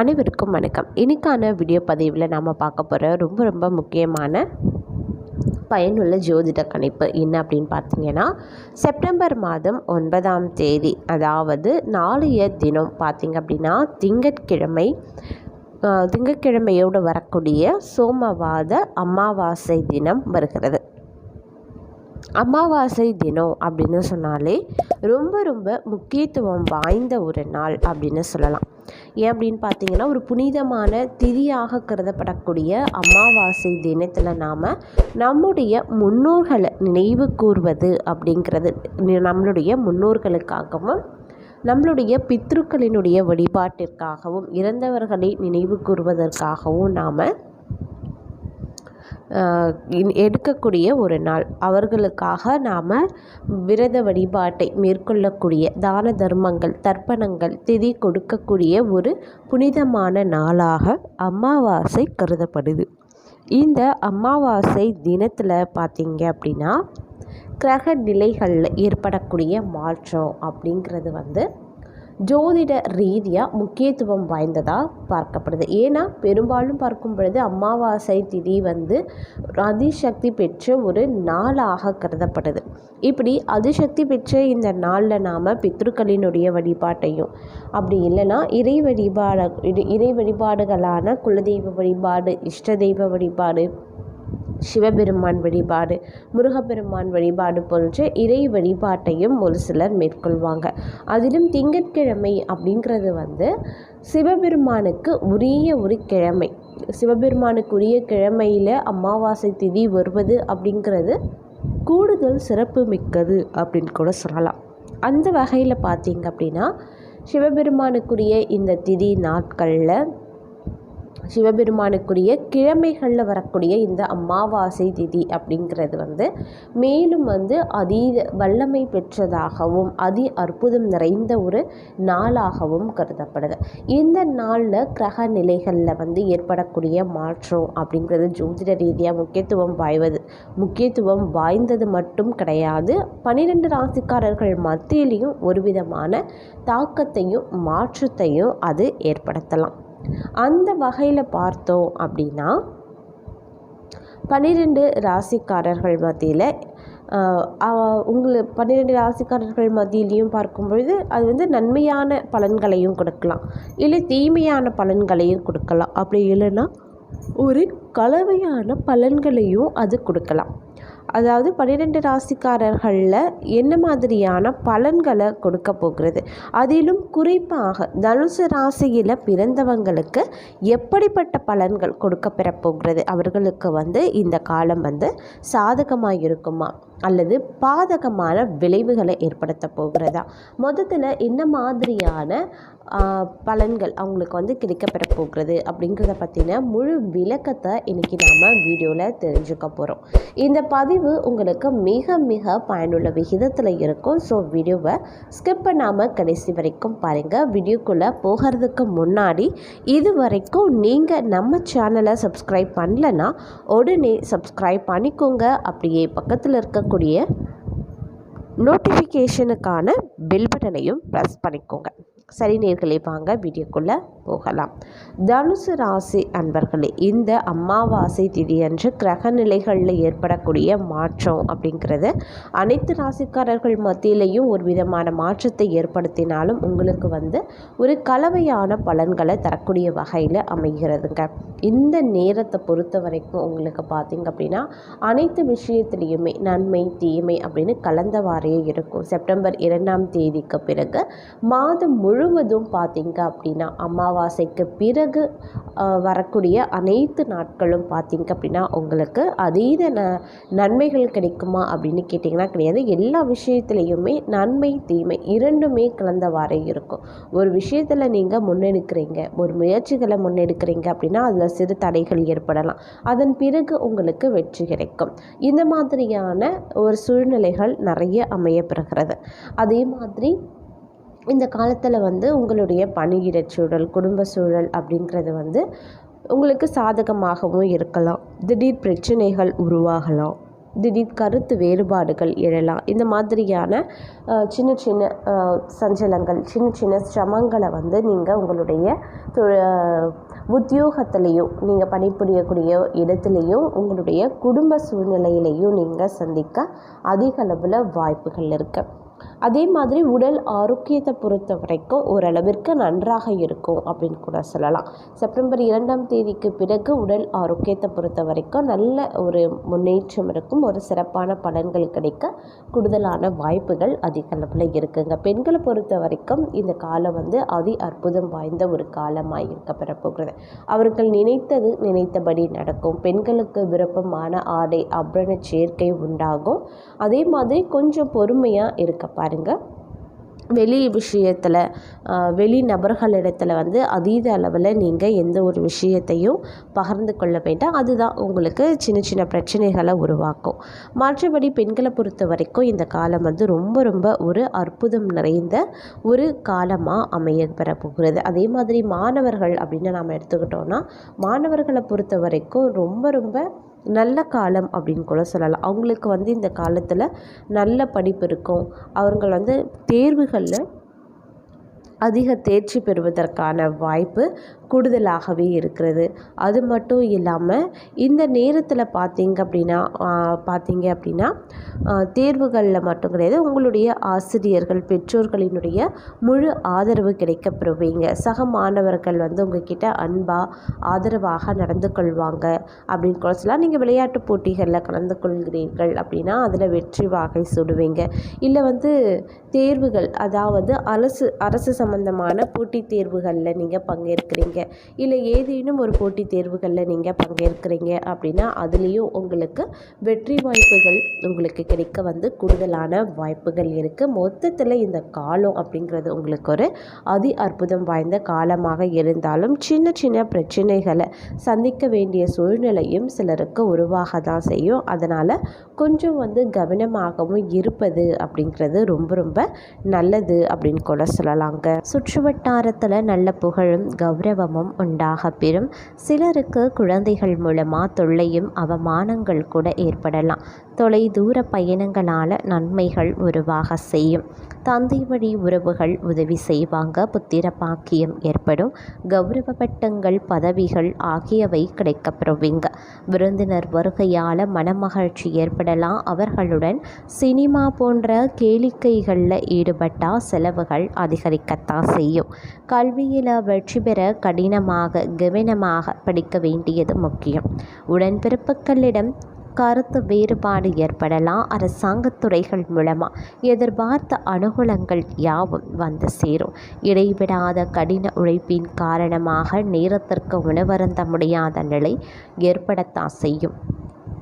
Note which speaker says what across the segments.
Speaker 1: அனைவருக்கும் வணக்கம். இன்றைக்கான வீடியோ பதிவில் நாம் பார்க்க போகிற ரொம்ப ரொம்ப முக்கியமான பயனுள்ள ஜோதிட கணிப்பு என்ன அப்படின்னு பார்த்தீங்கன்னா செப்டம்பர் மாதம் ஒன்பதாம் தேதி அதாவது நாளைய தினம் பார்த்திங்க அப்படின்னா திங்கட்கிழமை திங்கட்கிழமையோடு வரக்கூடிய சோமவாத அமாவாசை தினம் வருகிறது. அமாவாசை தினம் அப்படின்னு சொன்னாலே ரொம்ப ரொம்ப முக்கியத்துவம் வாய்ந்த ஒரு நாள் அப்படின்னு சொல்லலாம். ஏன் அப்படின்னு பார்த்தீங்கன்னா ஒரு புனிதமான திதியாக கருதப்படக்கூடிய அமாவாசை தினத்தில் நாம் நம்முடைய முன்னோர்களை நினைவு கூர்வது அப்படிங்கிறது நம்மளுடைய முன்னோர்களுக்காகவும் நம்மளுடைய பித்ருக்களினுடைய வழிபாட்டிற்காகவும் இறந்தவர்களை நினைவு கூர்வதற்காகவும் நாம் எடுக்கக்கூடிய ஒரு நாள். அவர்களுக்காக நாம் விரத வழிபாட்டை மேற்கொள்ளக்கூடிய தான தர்மங்கள் தர்ப்பணங்கள் திதி கொடுக்கக்கூடிய ஒரு புனிதமான நாளாக அமாவாசை கருதப்படுது. இந்த அமாவாசை தினத்தில் பார்த்தீங்க அப்படின்னா கிரக நிலைகளில் ஏற்படக்கூடிய மாற்றம் அப்படிங்கிறது வந்து ஜோதிட ரீதியாக முக்கியத்துவம் வாய்ந்ததாக பார்க்கப்படுது. ஏன்னா பெரும்பாலும் பார்க்கும் பொழுது அமாவாசை திதி வந்து அதிசக்தி பெற்ற ஒரு நாளாக கருதப்படுது. இப்படி அதிசக்தி பெற்ற இந்த நாளில் நாம் பித்ருக்களினுடைய வழிபாட்டையும் அப்படி இல்லைன்னா இறை வழிபாடு இறை வழிபாடுகளான குலதெய்வ வழிபாடு இஷ்ட தெய்வ வழிபாடு சிவபெருமான் வழிபாடு முருகப்பெருமான் வழிபாடு போன்ற இறை வழிபாட்டையும் ஒரு சிலர் மேற்கொள்வாங்க. அதிலும் திங்கட்கிழமை அப்படிங்கிறது வந்து சிவபெருமானுக்கு உரிய ஒரு கிழமை. சிவபெருமானுக்குரிய கிழமையில் அமாவாசை திதி வருவது அப்படிங்கிறது கூடுதல் சிறப்பு மிக்கது அப்படின்னு கூட சொல்லலாம். அந்த வகையில் பார்த்தீங்க அப்படின்னா சிவபெருமானுக்குரிய இந்த திதி நாட்களில் சிவபெருமானுக்குரிய கிழமைகளில் வரக்கூடிய இந்த அமாவாசை திதி அப்படிங்கிறது வந்து மேலும் வந்து அதீத வல்லமை பெற்றதாகவும் அதி அற்புதம் நிறைந்த ஒரு நாளாகவும் கருதப்படுது. இந்த நாளில் கிரக நிலைகளில் வந்து ஏற்படக்கூடிய மாற்றம் அப்படிங்கிறது ஜோதிட ரீதியாக முக்கியத்துவம் வாய்வது முக்கியத்துவம் வாய்ந்தது மட்டும் கிடையாது பன்னிரெண்டு ராசிக்காரர்கள் மத்தியிலையும் ஒரு விதமான தாக்கத்தையும் மாற்றத்தையும் அது ஏற்படுத்தலாம். அந்த வகையில் பார்த்தோம் அப்படின்னா பன்னிரெண்டு ராசிக்காரர்கள் மத்தியில் உங்களை பன்னிரெண்டு ராசிக்காரர்கள் மத்தியிலையும் பார்க்கும்பொழுது அது வந்து நன்மையான பலன்களையும் கொடுக்கலாம். இல்லை தீமையான பலன்களையும் கொடுக்கலாம். அப்படி இல்லைன்னா ஒரு கலவையான பலன்களையும் அது கொடுக்கலாம். அதாவது பன்னிரெண்டு ராசிக்காரர்களில் என்ன மாதிரியான பலன்களை கொடுக்க போகிறது? அதிலும் குறிப்பாக தனுசு ராசியில் பிறந்தவங்களுக்கு எப்படிப்பட்ட பலன்கள் கொடுக்க போகிறது? அவர்களுக்கு வந்து இந்த காலம் வந்து சாதகமாக இருக்குமா அல்லது பாதகமான விளைவுகளை ஏற்படுத்த போகிறதா? மொத்தத்தில் என்ன மாதிரியான பலன்கள் அவங்களுக்கு வந்து கிடைக்கப்பெற போகிறது அப்படிங்கிறத பற்றின முழு விளக்கத்தை இன்றைக்கி நாம் வீடியோவில் தெரிஞ்சுக்க போகிறோம் இந்த பதிவு உங்களுக்கு மிக மிக பயனுள்ள விகிதத்தில் இருக்கும். ஸோ வீடியோவை ஸ்கிப் பண்ணாமல் கடைசி வரைக்கும் பாருங்கள் வீடியோக்குள்ளே போகிறதுக்கு முன்னாடி இது வரைக்கும் நீங்கள் நம்ம சேனலை சப்ஸ்கிரைப் பண்ணலன்னா உடனே சப்ஸ்கிரைப் பண்ணிக்கோங்க. அப்படியே பக்கத்தில் இருக்க வரக்கூடிய நோட்டிஃபிகேஷனுக்கான பெல் பட்டனையும் ப்ரெஸ் பண்ணிக்கோங்க. சரி நேர்களை வாங்க வீடியோக்குள்ளே போகலாம். தனுசு ராசி அன்பர்களே இந்த அமாவாசை திதியன்று கிரக நிலைகளில் ஏற்படக்கூடிய மாற்றம் அப்படிங்கிறது அனைத்து ராசிக்காரர்கள் மத்தியிலையும் ஒரு விதமான மாற்றத்தை ஏற்படுத்தினாலும் உங்களுக்கு வந்து ஒரு கலவையான பலன்களை தரக்கூடிய வகையில் அமைகிறதுங்க. இந்த நேரத்தை பொறுத்த வரைக்கும் உங்களுக்கு பார்த்திங்க அப்படின்னா அனைத்து விஷயத்துலேயுமே நன்மை தீமை அப்படின்னு கலந்தவாறே இருக்கும். செப்டம்பர் இரண்டாம் தேதிக்கு பிறகு மாதம் முழு முழுவதும் பார்த்திங்க அப்படின்னா அமாவாசைக்கு பிறகு வரக்கூடிய அனைத்து நாட்களும் பார்த்தீங்க அப்படின்னா உங்களுக்கு அதீத ந நன்மைகள் கிடைக்குமா அப்படின்னு கேட்டிங்கன்னா கிடையாது. எல்லா விஷயத்துலேயுமே நன்மை தீமை இரண்டுமே கலந்தவாறே இருக்கும். ஒரு விஷயத்தில் நீங்கள் முன்னெடுக்கிறீங்க ஒரு முயற்சிகளை முன்னெடுக்கிறீங்க அப்படின்னா அதில் சிறு தடைகள் ஏற்படலாம். அதன் பிறகு உங்களுக்கு வெற்றி கிடைக்கும். இந்த மாதிரியான ஒரு சூழ்நிலைகள் நிறைய அமையப்பெறுகிறது அதே மாதிரி இந்த காலத்தில் வந்து உங்களுடைய பணியிட சூழல் குடும்ப சூழல் அப்படிங்கிறது வந்து உங்களுக்கு சாதகமாகவும் இருக்கலாம். திடீர் பிரச்சனைகள் உருவாகலாம். திடீர் கருத்து வேறுபாடுகள் எழலாம். இந்த மாதிரியான சின்ன சின்ன சஞ்சலங்கள் சின்ன சின்ன சிரமங்களை வந்து நீங்கள் உங்களுடைய உத்தியோகத்திலையும் நீங்கள் பணிபுரியக்கூடிய இடத்துலையும் உங்களுடைய குடும்ப சூழ்நிலையிலையும் நீங்கள் சந்திக்க அதிக அளவில் வாய்ப்புகள் இருக்குது அதே மாதிரி உடல் ஆரோக்கியத்தை பொறுத்த வரைக்கும் ஓரளவிற்கு நன்றாக இருக்கும் அப்படின்னு கூட சொல்லலாம். செப்டம்பர் இரண்டாம் தேதிக்கு பிறகு உடல் ஆரோக்கியத்தை பொறுத்த வரைக்கும் நல்ல ஒரு முன்னேற்றம் இருக்கும். ஒரு சிறப்பான பலன்கள் கிடைக்க கூடுதலான வாய்ப்புகள் அதிக அளவில் இருக்குங்க. பெண்களை பொறுத்த வரைக்கும் இந்த காலம் வந்து அதி அற்புதம் வாய்ந்த ஒரு காலமாக இருக்க பெறப்போகிறது அவர்கள் நினைத்தது நினைத்தபடி நடக்கும். பெண்களுக்கு விருப்பமான ஆடை அபரண சேர்க்கை உண்டாகும். அதே மாதிரி கொஞ்சம் பொறுமையாக இருக்க பாருங்கள் வெளி விஷயத்தில் வெளி நபர்களிடத்தில் வந்து அதீத அளவில் நீங்கள் எந்த ஒரு விஷயத்தையும் பகிர்ந்து கொள்ள வேண்டாம். அதுதான் உங்களுக்கு சின்ன சின்ன பிரச்சனைகளை உருவாக்கும். மற்றபடி பெண்களை பொறுத்த வரைக்கும் இந்த காலம் வந்து ரொம்ப ரொம்ப ஒரு அற்புதம் நிறைந்த ஒரு காலமாக அமைய பெறப்போகிறது அதே மாதிரி மாணவர்கள் அப்படின்னு நாம் எடுத்துக்கிட்டோன்னா மாணவர்களை பொறுத்த வரைக்கும் ரொம்ப ரொம்ப நல்ல காலம் அப்படின்னு கூட சொல்லலாம். அவங்களுக்கு வந்து இந்த காலத்தில் நல்ல படிப்பு இருக்கும். அவர்கள் வந்து தேர்வுகளில் அதிக தேர்ச்சி பெறுவதற்கான வாய்ப்பு கூடுதலாகவே இருக்கிறது. அது மட்டும் இல்லாமல் இந்த நேரத்தில் பார்த்தீங்க அப்படின்னா பார்த்தீங்க அப்படின்னா தேர்வுகளில் மட்டும் கிடையாது உங்களுடைய ஆசிரியர்கள் பெற்றோர்களினுடைய முழு ஆதரவு கிடைக்க பெறுவீங்க சக மாணவர்கள் வந்து உங்ககிட்ட அன்பாக ஆதரவாக நடந்து கொள்வாங்க அப்படின்னு கூட சொல்லலாம். நீங்கள் விளையாட்டு போட்டிகளில் கலந்து கொள்கிறீர்கள் அப்படின்னா அதில் வெற்றி வாகை சுடுவீங்க. இல்லை வந்து தேர்வுகள் அதாவது அரசு அரசு சம்பந்தமான போட்டித் தேர்வுகளில் நீங்கள் பங்கேற்கிறீங்க. இல்லை ஏதேனும் ஒரு போட்டித் தேர்வுகளில் நீங்கள் பங்கேற்கிறீங்க அப்படின்னா அதுலேயும் உங்களுக்கு வெற்றி வாய்ப்புகள் உங்களுக்கு கிடைக்க வந்து கூடுதலான வாய்ப்புகள் இருக்குது மொத்தத்தில் இந்த காலம் அப்படிங்கிறது உங்களுக்கு ஒரு அதி அற்புதம் வாய்ந்த காலமாக இருந்தாலும் சின்ன சின்ன பிரச்சனைகளை சந்திக்க வேண்டிய சூழ்நிலையும் சிலருக்கு உருவாக தான் செய்யும். அதனால் கொஞ்சம் வந்து கவனமாகவும் இருப்பது அப்படிங்கிறது ரொம்ப ரொம்ப நல்லது அப்படின்னு கூட சொல்லலாங்க. சுற்று வட்டாரத்தில் நல்ல புகழும் கௌரவமும் உண்டாக பெறும் சிலருக்கு குழந்தைகள் மூலமாக தொல்லையும் அவமானங்கள் கூட ஏற்படலாம். தொலை தூர பயணங்களால் நன்மைகள் உருவாக செய்யும். தந்தை வழி உறவுகள் உதவி செய்வாங்க புத்திர பாக்கியம் ஏற்படும். கௌரவ பட்டங்கள் பதவிகள் ஆகியவை கிடைக்கப்பெறுவீங்க. விருந்தினர் வருகையால் மனமகிழ்ச்சி ஏற்படலாம். அவர்களுடன் சினிமா போன்ற கேளிக்கைகளில் ஈடுபட்டால் செலவுகள் அதிகரிக்கத்தான் செய்யும். கல்வியில் வெற்றி பெற கடினமாக கவனமாக படிக்க வேண்டியது முக்கியம். உடன்பிறப்புகளிடம் கருத்து வேறுபாடு ஏற்படலாம். அரசாங்கத் துறைகள் மூலமாக எதிர்பார்த்த அனுகூலங்கள் யாவும் வந்து சேரும். இடைவிடாத கடின உழைப்பின் காரணமாக நேரத்திற்கு உணவருந்த முடியாத நிலை ஏற்படத்தான் செய்யும்.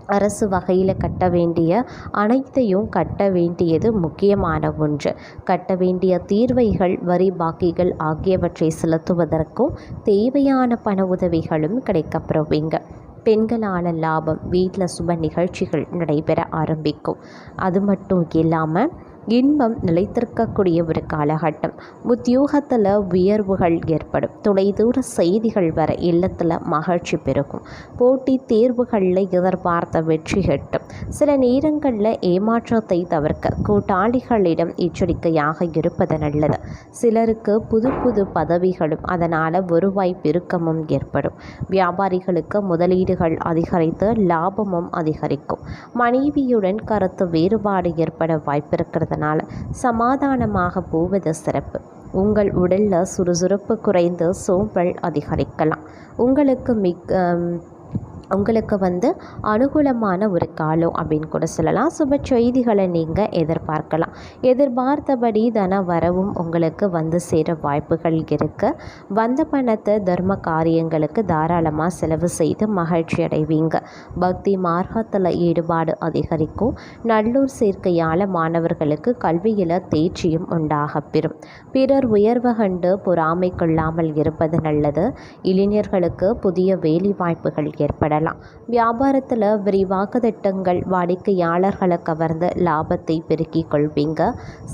Speaker 1: அரசு வகையில் கட்ட வேண்டிய அனைத்தையும் கட்ட வேண்டியது முக்கியமான ஒன்று. கட்ட வேண்டிய தீர்வைகள் வரி பாக்கிகள் ஆகியவற்றை செலுத்துவதற்கும் தேவையான பண உதவிகளும் கிடைக்கப்பெறுவீங்க. பெண்களால் லாபம் வீட்டில் சுப நிகழ்ச்சிகள் நடைபெற ஆரம்பிக்கும். அது மட்டும் இல்லாமல் இன்பம் நிலைத்திருக்கக்கூடிய ஒரு காலகட்டம். உத்தியோகத்தில் உயர்வுகள் ஏற்படும். தொலைதூர செய்திகள் வர இல்லத்தில் மகிழ்ச்சி பெருகும். போட்டி தேர்வுகளில் எதிர்பார்த்த வெற்றி கிட்டும் சில நேரங்களில் ஏமாற்றத்தை தவிர்க்க கூட்டாளிகளிடம் எச்சரிக்கையாக இருப்பது நல்லது. சிலருக்கு புது புது பதவிகளும் அதனால் வருவாய் பெருக்கமும் ஏற்படும். வியாபாரிகளுக்கு முதலீடுகள் அதிகரித்து லாபமும் அதிகரிக்கும். மனைவியுடன் கருத்து வேறுபாடு ஏற்பட வாய்ப்பிருக்கிறது அதனால் சமாதானமாக போவது சிறப்பு. உங்கள் உடலில் சுறுசுறுப்பு குறைந்து சோம்பல் அதிகரிக்கலாம். உங்களுக்கு மிக் உங்களுக்கு வந்து அனுகூலமான ஒரு காலம் அப்படின்னு கூட சொல்லலாம். சுப செய்திகளை நீங்கள் எதிர்பார்க்கலாம். எதிர்பார்த்தபடி தன வரவும் உங்களுக்கு வந்து சேர வாய்ப்புகள் இருக்குது வந்த பணத்தை தர்ம காரியங்களுக்கு தாராளமாக செலவு செய்து மகிழ்ச்சி அடைவீங்க. பக்தி மார்க்கத்தில் ஈடுபாடு அதிகரிக்கும். நல்லூர் சேர்க்கையால் மாணவர்களுக்கு கல்வியில் தேர்ச்சியும் உண்டாக பெறும் பிறர் உயர்வு கண்டு பொறாமை கொள்ளாமல் இருப்பது நல்லது. இளைஞர்களுக்கு புதிய வேலை வாய்ப்புகள் ஏற்பட பெறலாம் வியாபாரத்தில் விரிவாக்க திட்டங்கள் வாடிக்கையாளர்களை கவர்ந்து லாபத்தை பெருக்கிக் கொள்வீங்க.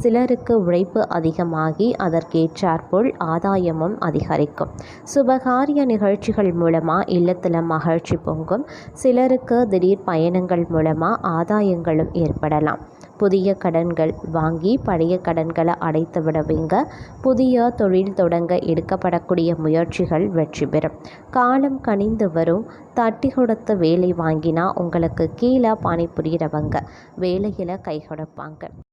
Speaker 1: சிலருக்கு உழைப்பு அதிகமாகி அதற்கேற்றாற்போல் ஆதாயமும் அதிகரிக்கும். சுபகாரிய நிகழ்ச்சிகள் மூலமாக இல்லத்தில் மகிழ்ச்சி பொங்கும். சிலருக்கு திடீர் பயணங்கள் மூலமாக ஆதாயங்களும் ஏற்படலாம். புதிய கடன்கள் வாங்கி பழைய கடன்களை அடைத்து விடுவீங்க புதிய தொழில் தொடங்க எடுக்கப்படக்கூடிய முயற்சிகள் வெற்றி பெறும். காலம் கனிந்து வரும். தட்டி கொடுத்த வேலை வாங்கினா உங்களுக்கு கீழே பணிபுரியறவங்க வேலையில் கை கொடுப்பாங்க.